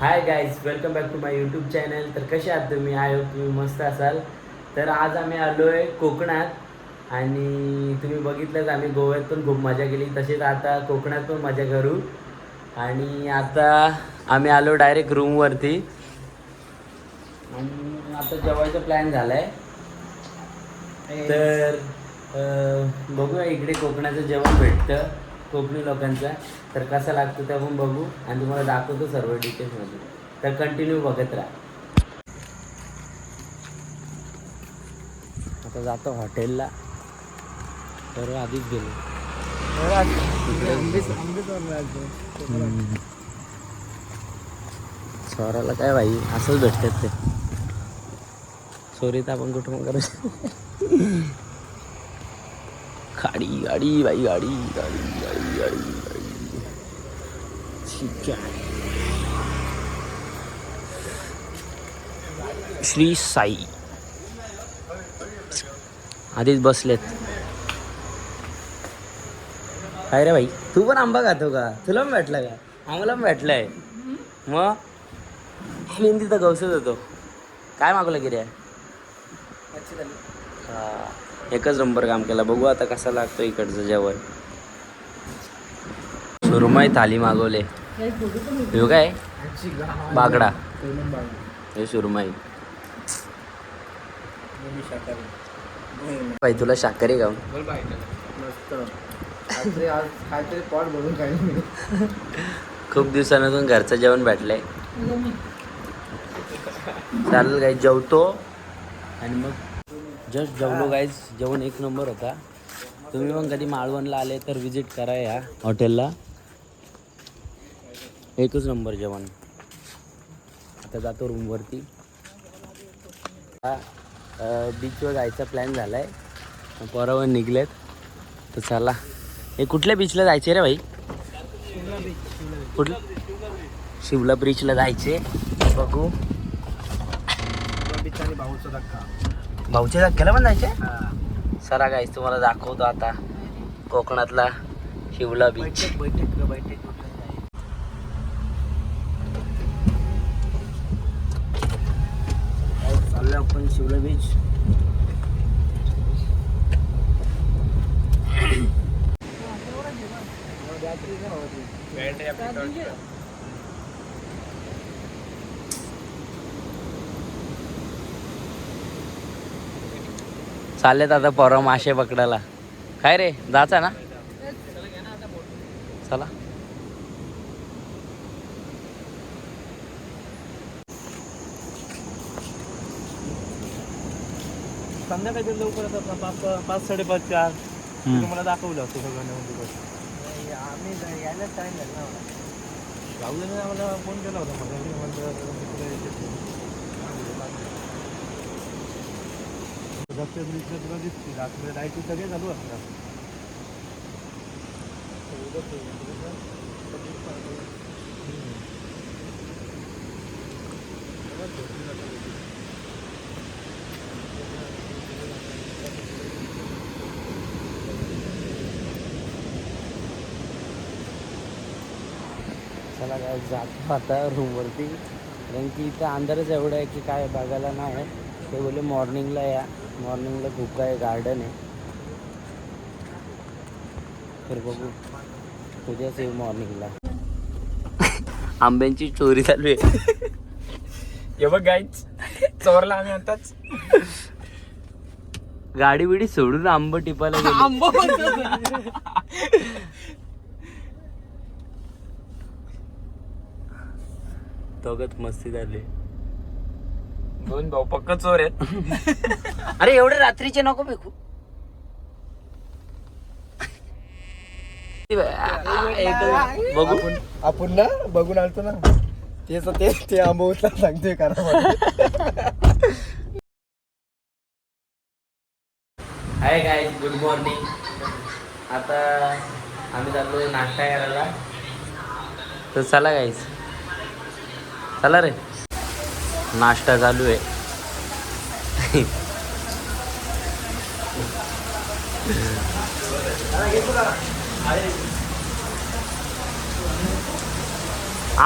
Hi guys welcome back to my YouTube channel तर कसे आहात तुम्ही? आय होप तुम्ही मस्त असाल. तर आज आम्ही आलो आहे कोकणात आणि तुम्ही बघितलंच आम्ही गोव्यात पण खूप मजा केली. तसेच आता कोकणात पण मजा करू. आणि आता आम्ही आलो डायरेक्ट रूमवरती आणि आता जेवायचा प्लॅन झाला आहे तर बघूया इकडे कोकणाचं जेवण भेटतं. कोकणी लोकांचा. तर कसं लागतं ते आपण बघू आणि तुम्हाला दाखवतो सर्व डिटेल्समध्ये तर कंटिन्यू बघत राहा. आता जातो हॉटेलला. तर आधीच गेलो. स्वराला काय भाई असंच भेटतात ते. चोरीत आपण कुठं मग करू गाडी गाडी बाई गाडी गाडी. ठीक आहे श्री साई. आधीच बसलेत. काय रे भाई? तू पण आंबा खातो का? तुला पण भेटला का? आम्हाला पण भेटलाय. मग? मी तिथं गवसत होतो. काय मागवलं की रे? एकच नंबर काम केला. बघू आता कसा लागतो इकडचं जेवण. सुरमई थाली मागवले. हे काय? बागडा. हे सुरमई भाई तुला शाकाहारी खाऊन खूप दिवसानंतून घरचं जेवण भेटलंय. चालेल गाईज जेवतो. आणि मग जस्ट जेवलो गाईज जेवण एक नंबर होता. तुम्ही पण कधी मालवणला आले तर विजिट करा या हॉटेलला एकच नंबर जेवण. आता जातो रूमवरती बीचवर जायचा प्लॅन झाला आहे पोरावर निघलेत. तर चला. हे कुठल्या बीचला जायचे रे भाई? कुठलं? शिवला ब्रिजला जायचे. बघू. भाऊचा धक्का भाऊच्या धक्क्याला पण जायचे? सरा गाईस तुम्हाला दाखवतो आता. कोकणातला शिवला बीच बैठक बैठक. शिवला बीच चाललेत आता परवा मासे पकडायला. काय रे? जायचा ना? चला. संध्याकाळी लवकर येतात ना पाच पाच साडेपाच चार. तुम्हाला दाखवलं असतं सगळं नेऊन दिवस आम्ही यायला टाइम झाला राहुलने आम्हाला फोन केला होता मला मी म्हणलं तिकडे येते. रस्ते ब्रिजला तुला दिसतील रात्री लाईटी सगळे चालू असतात. चला काय जातो आता रूमवरती कारण की इथं अंधारच एवढं आहे की काय बघायला नाही ते बोलले मॉर्निंगला या. मॉर्निंगला खूप काय गार्डन आहे. तर बघू. उद्याच येऊ मॉर्निंगला आंब्यांची चोरी चालू आहे. हे बघ गाईच चोरला आम्ही आताच. गाडी बिडी सोडून आंब टिपायला गेलो. दोघत मस्ती झाली. दोन भाऊ पक्क चोर आहेत. अरे एवढे रात्रीचे नको फेकू. बघू. आपण ना बघून आलतो ना. तेच ते ते आंबवतला सांगतोय करा हाय गाय गुड मॉर्निंग आता आम्ही चाललो नाश्ता करायला. तर चला गाईस चला रे. नाश्ता चालू आहे.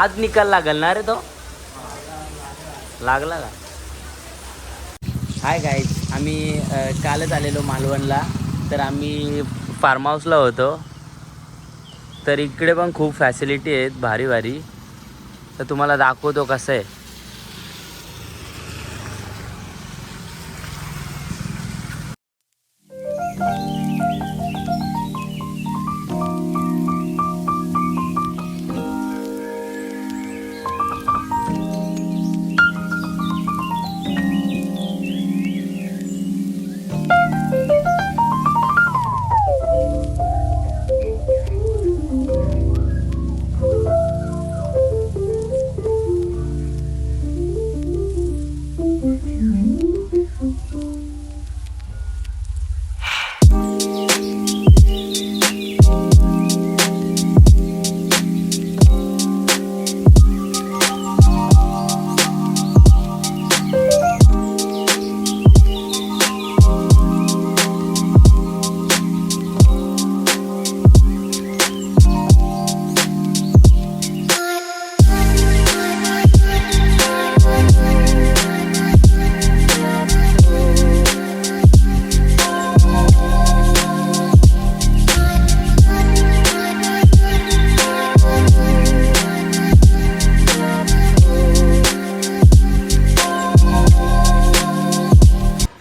आज निकाल लागल ना रे तो? लागला का? हाय गाईज आम्ही कालच आलेलो मालवणला. तर आम्ही फार्म हाऊसला होतो. तर इकडे पण खूप फॅसिलिटी आहेत भारी भारी तर तुम्हाला दाखवतो कसं आहे.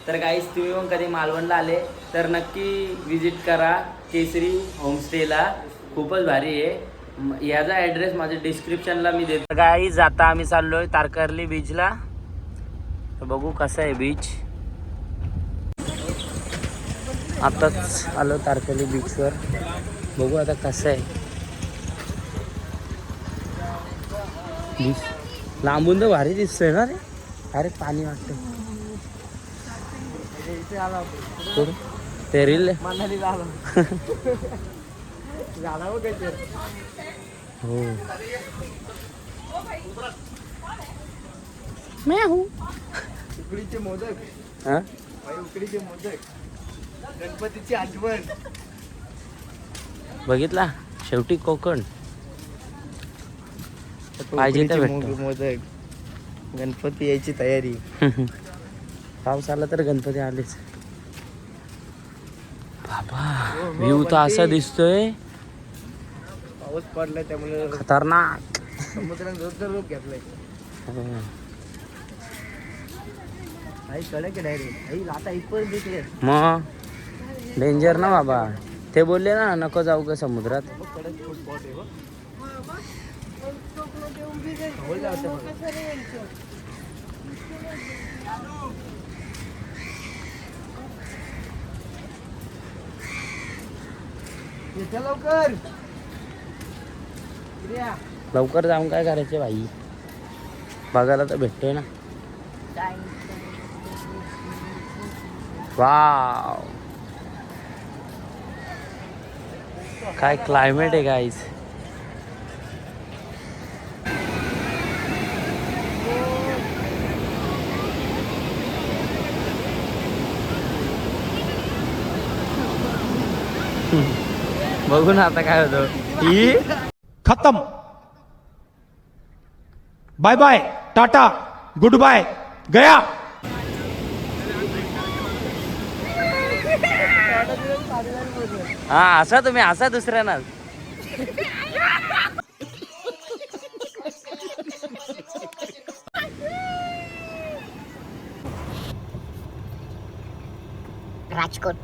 तर काहीच तुम्ही पण कधी मालवणला आले तर नक्की विजिट करा. केसरी होमस्टेला खूपच भारी आहे. याचा ॲड्रेस माझ्या डिस्क्रिप्शनला मी देतो. काही आता आम्ही चाललो आहे तारकर्ली बीचला तर बघू कसं आहे बीच आताच आलो तारकर्ली बीचवर बघू आता कसं आहे. बीच लांबून तर भारी दिसतोय ना रे. अरे पाणी वाटतं इथे आला होतो. कुठं? ते रील? मनालीला आलो झाला बघ काहीतरी. हो. उकडीचे मोदक. हा? बाई उकडीचे मोदक. गणपतीची आठवण. बघितला? शेवटी कोकण. पाहिजे उकडीचे भेटतं. मोदक. गणपती यायची तयारी. पाऊस आला तर गणपती आलेच. बाबा हो, व्ह्यू तर असा दिसतोय. पाऊस पडलाय त्यामुळे खतरनाक. समुद्राने जोरदार रूप घेतलाय. हो. आई कडे की डायरेक्ट आई लाटा इथपर्यंत दिसले. मग डेंजर ना बाबा. ते बोलले ना नको जाऊ का समुद्रात. लवकर. लवकर जाऊन काय करायचे भाई बघायला तर भेटतोय ना. वाव काय क्लायमेट आहे गाईस बघू ना आता काय होतं. ही खत्म. Bye bye Tata goodbye गया. हा असा तुम्ही असा दुसऱ्यांना. राजकोट.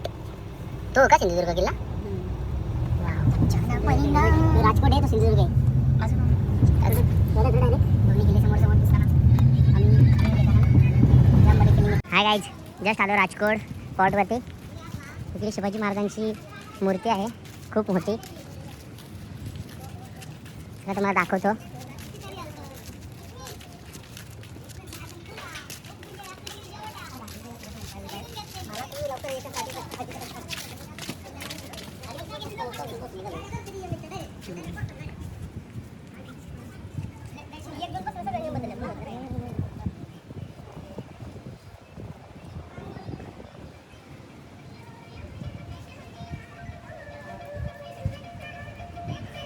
तो का सिंधुदुर्ग किल्ला राजकोट आहे तो सिंधुदुर्ग आहे. हाय गाईज जस्ट आलो राजकोट फोर्टवरती इकडे शिवाजी महाराजांची मूर्ती आहे. खूप मोठी. आता तुम्हाला दाखवतो.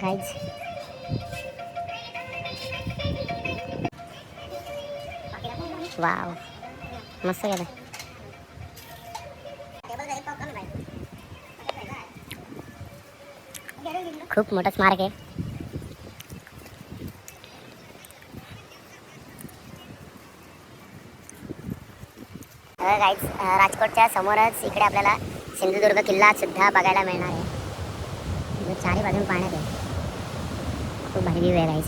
काहीच वाव. मस्त गेलं खूप मोठं स्मारक आहे. गाईज राजकोटच्या समोरच इकडे आपल्याला सिंधुदुर्ग किल्ला सुद्धा बघायला मिळणार आहे. चारही चारी बाजून पाण्यात आहे. भारी व्ह्यू आहे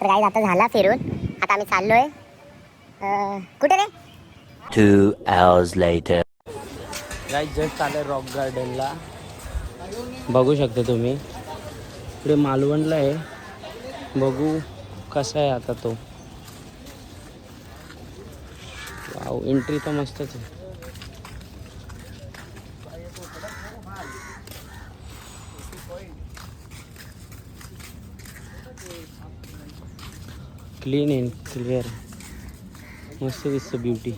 तर गाईज आता झाला फिरून. आता आम्ही चाललोय. कुठे रे? Two hours later. Guys just आले रॉक गार्डनला बघू शकता तुम्ही. इकडे मालवणला आहे. बघू कसा आहे आता तो. वाव एंट्री तर मस्तच आहे. क्लीन अँड क्लिअर मस्त दिसतं ब्युटी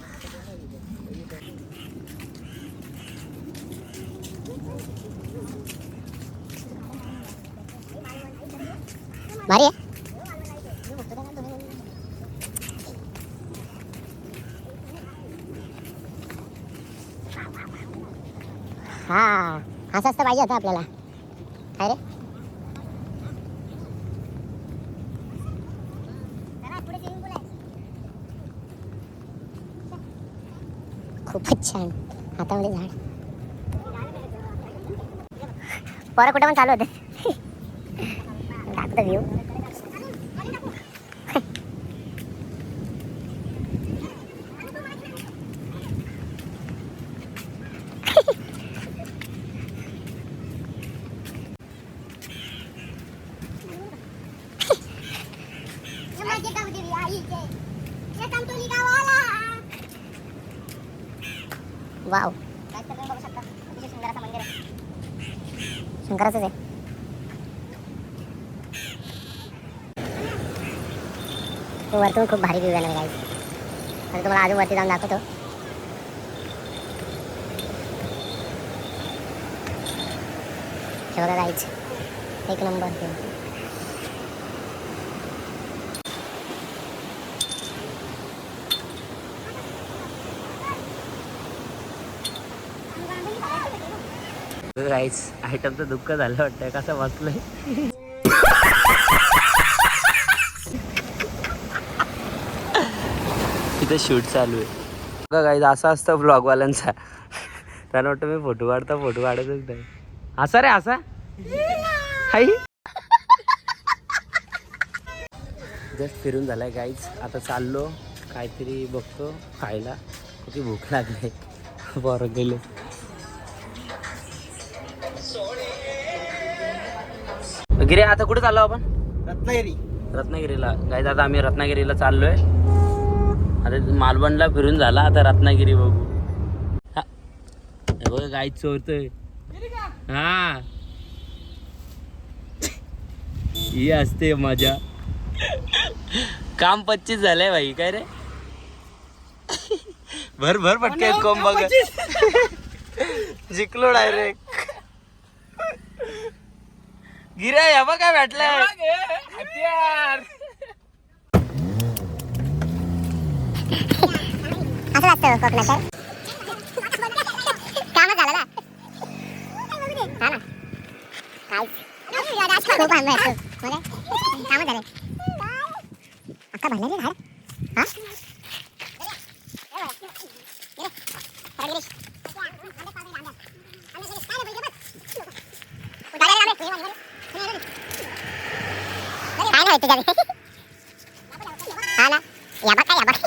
भारी आहे हा असं असतं पाहिजे होतं आपल्याला. अरे खूपच छान. हातामध्ये झाड. पोरं कुठं पण चालू होते. दाखवतो व्ह्यू वाव गरजच आहे. वरतून खूप भारी व्ह्यू येणार गाईज तुम्हाला अजून वरती जाऊन दाखवतो. हे बघा एक नंबर view. आयटमचं दुःख झालं वाटतंय. कसं वाचलंय तिथे शूट चालू आहे. बघा गाईज असं असतं ब्लॉगवाल्यांचा त्यांना वाटतं मी फोटो काढता फोटो काढतच नाही. असा रे असा? हाई जस्ट फिरून झालाय गाईज आता चाललो काहीतरी बघतो खायला. किती भूक लागली. बरं गेले. गिरे आता कुठे चाललो आपण? रत्नागिरी. रत्नागिरीला. गाईज आता आम्ही रत्नागिरीला चाललोय. आता मालवणला फिरून झाला आता रत्नागिरी बघू. बघ गाई चोरतोय. हा. ही असते मजा. काम पच्चीस झालंय भाई काय रे? भर भर पटके कोंब बघ. जिंकलो डायरेक्ट. गिरे या बघ काय भेटलंय असं असतं कोकणात कामच झालं ना? हा ना. काय खूप आंबे खूप. हो काय? कामच झाले. अक्का भरलं रे झाड हा? काय नाही तुझ्या हा ना या बघ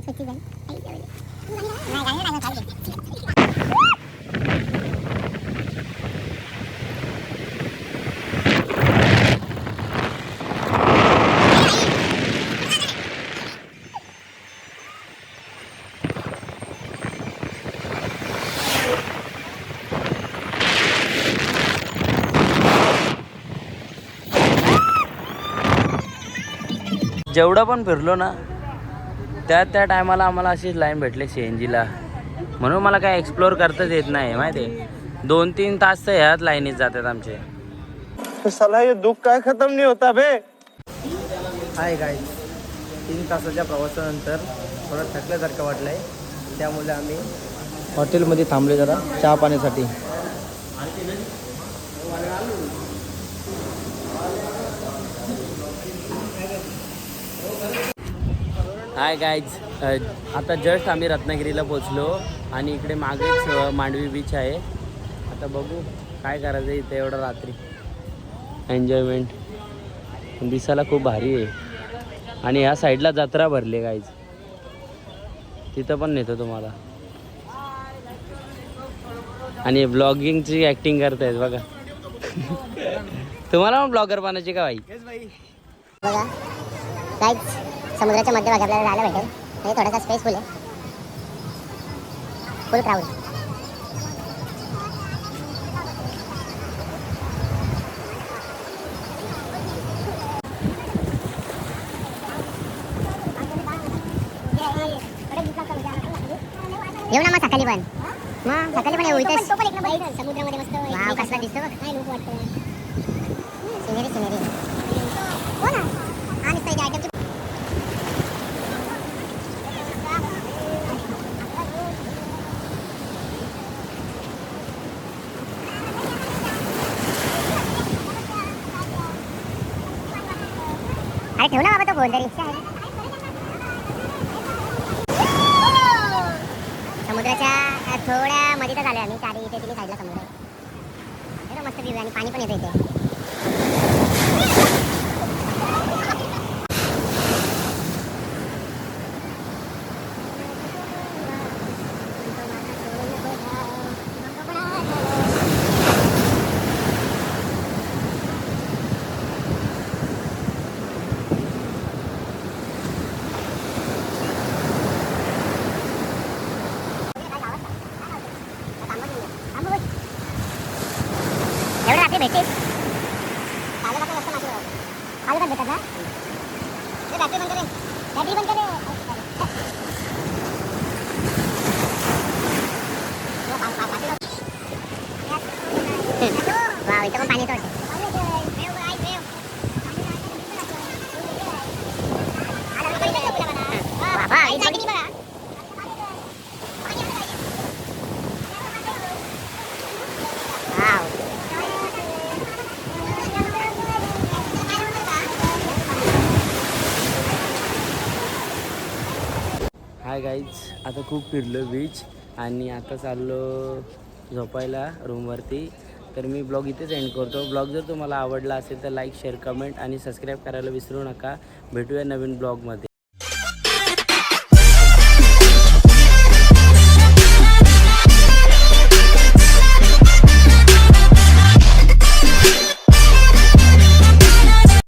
कामच जेवढं पण फिरलो ना त्या त्या टायमाला आम्हाला अशीच लाईन भेटली सी एन जीला म्हणून मला काय एक्सप्लोअर करताच येत नाही माहिती आहे? दोन तीन तास तर ह्याच लाईनीत जातात आमचे. साला हे दुःख काय खतम नाही होता बे हाय गाय तीन तासाच्या प्रवासानंतर थोडं थकल्यासारखं वाटलंय. त्यामुळे आम्ही हॉटेलमध्ये थांबले जरा चहा पाण्यासाठी. हाय गाईज आता जस्ट आम्ही रत्नागिरीला पोचलो आणि इकडे मागेच मांडवी बीच आहे. आता बघू काय करायचं इथे एवढं रात्री. एन्जॉयमेंट दिसायला खूप भारी आहे. आणि ह्या साईडला जत्रा भरली गाईज तिथं पण नेतो तुम्हाला. आणि ब्लॉगिंगची ॲक्टिंग करतायत बघा. तुम्हाला पण ब्लॉगर बनायची का बाई बघा. समुद्राच्या मध्यभागी आपल्याला जायला भेटेल. म्हणजे थोडासा स्पेसफुल आहे. फुल क्राऊड येऊ ना मग सकाळी पण. मग सकाळी पण येऊ इथेच. समुद्रामध्ये मस्त वाव कसला दिसतो बघ. सिनेरी सिनेरी हो ना आणि सैड आयटमची अरे ठेव ना बाबा तो गोल रिक्षा आहे समुद्राच्या थोड्या मध्येच आलोय आम्ही. चारी इथे तिन्ही साईडला समुद्र आहे. मस्त व्ह्यू आणि पाणी पण येतं इथे. एवढं रात्री भेटते काल आपण मस्त मासे काल भेटत ना बॅटरी बंद करे बॅटरी बंद करे वा इथं पण पाणी येतं बाबा वाव गाईज आता खूप फिरलो बीच आणि आता चाललो झोपायला रूमवरती तर मी ब्लॉग इथेच एंड करतो. ब्लॉग जर तुम्हाला आवडला असेल तर लाईक शेअर कमेंट आणि सबस्क्राईब करायला विसरू नका. भेटूया नवीन ब्लॉगमध्ये